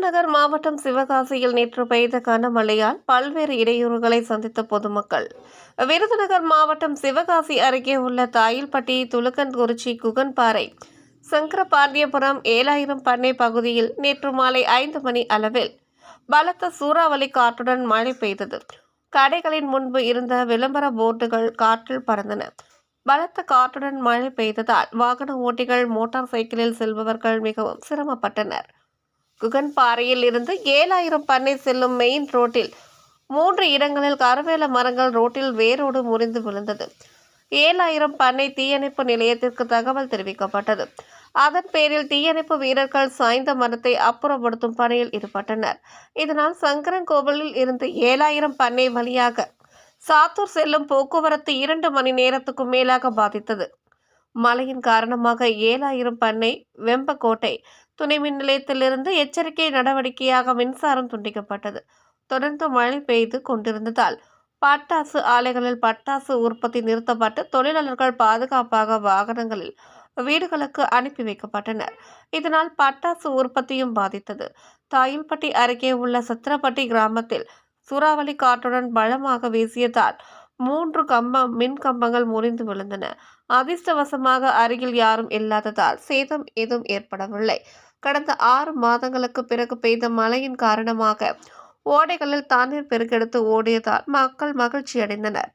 விருதுநகர் மாவட்டம் சிவகாசியில் நேற்று பெய்த கனமழையால் பல்வேறு இடையூறுகளை சந்தித்த பொதுமக்கள். விருதுநகர் மாவட்டம் சிவகாசி அருகே உள்ள தாயில்பட்டி துலுக்கன்குறிச்சி குகன்பாறை சங்கரபாண்டியபுரம் ஏழாயிரம் பண்ணை பகுதியில் நேற்று மாலை ஐந்து மணி அளவில் பலத்த சூறாவளி காற்றுடன் மழை பெய்தது. கடைகளின் முன்பு இருந்த விளம்பர போர்டுகள் காற்றில் பறந்தன. பலத்த காற்றுடன் மழை பெய்ததால் வாகன ஓட்டிகள் மோட்டார் சைக்கிளில் செல்பவர்கள் மிகவும் சிரமப்பட்டனர். குகன்பாறையில் இருந்து ஏழாயிரம் பண்ணை செல்லும் மெயின் ரோட்டில் மூன்று இடங்களில் கருவேல மரங்கள் ரோட்டில் வேரோடு முறிந்து விழுந்தது. ஏழாயிரம் பண்ணை தீயணைப்பு நிலையத்திற்கு தகவல் தெரிவிக்கப்பட்டது. அதன் பேரில் தீயணைப்பு வீரர்கள் சாய்ந்த மரத்தை அப்புறப்படுத்தும் பணியில் ஈடுபட்டனர். இதனால் சங்கரன் கோவிலில் இருந்து ஏழாயிரம் பண்ணை வழியாக சாத்தூர் செல்லும் போக்குவரத்து இரண்டு மணி நேரத்துக்கும் மேலாக பாதித்தது. மழையின் காரணமாக ஏழாயிரம் பண்ணை வெம்பக்கோட்டை துணை மின் நிலையத்திலிருந்து எச்சரிக்கை நடவடிக்கையாக மின்சாரம் துண்டிக்கப்பட்டது. தொடர்ந்து மழை பெய்து கொண்டிருந்ததால் பட்டாசு ஆலைகளில் பட்டாசு உற்பத்தி நிறுத்தப்பட்டு தொழிலாளர்கள் பாதுகாப்பாக வாகனங்களில் வீடுகளுக்கு அனுப்பி வைக்கப்பட்டனர். இதனால் பட்டாசு உற்பத்தியும் பாதித்தது. தாயில்பட்டி அருகே உள்ள சத்திரப்பட்டி கிராமத்தில் சூறாவளி காற்றுடன் பலமாக வீசியதால் மூன்று கம்பம் மின் கம்பங்கள் முறிந்து விழுந்தன. அதிர்ஷ்டவசமாக அருகில் யாரும் இல்லாததால் சேதம் எதுவும் ஏற்படவில்லை. கடந்த ஆறு மாதங்களுக்கு பிறகு பெய்த மழையின் காரணமாக ஓடைகளில் தண்ணீர் பெருக்கெடுத்து ஓடியதால் மக்கள் மகிழ்ச்சி அடைந்தனர்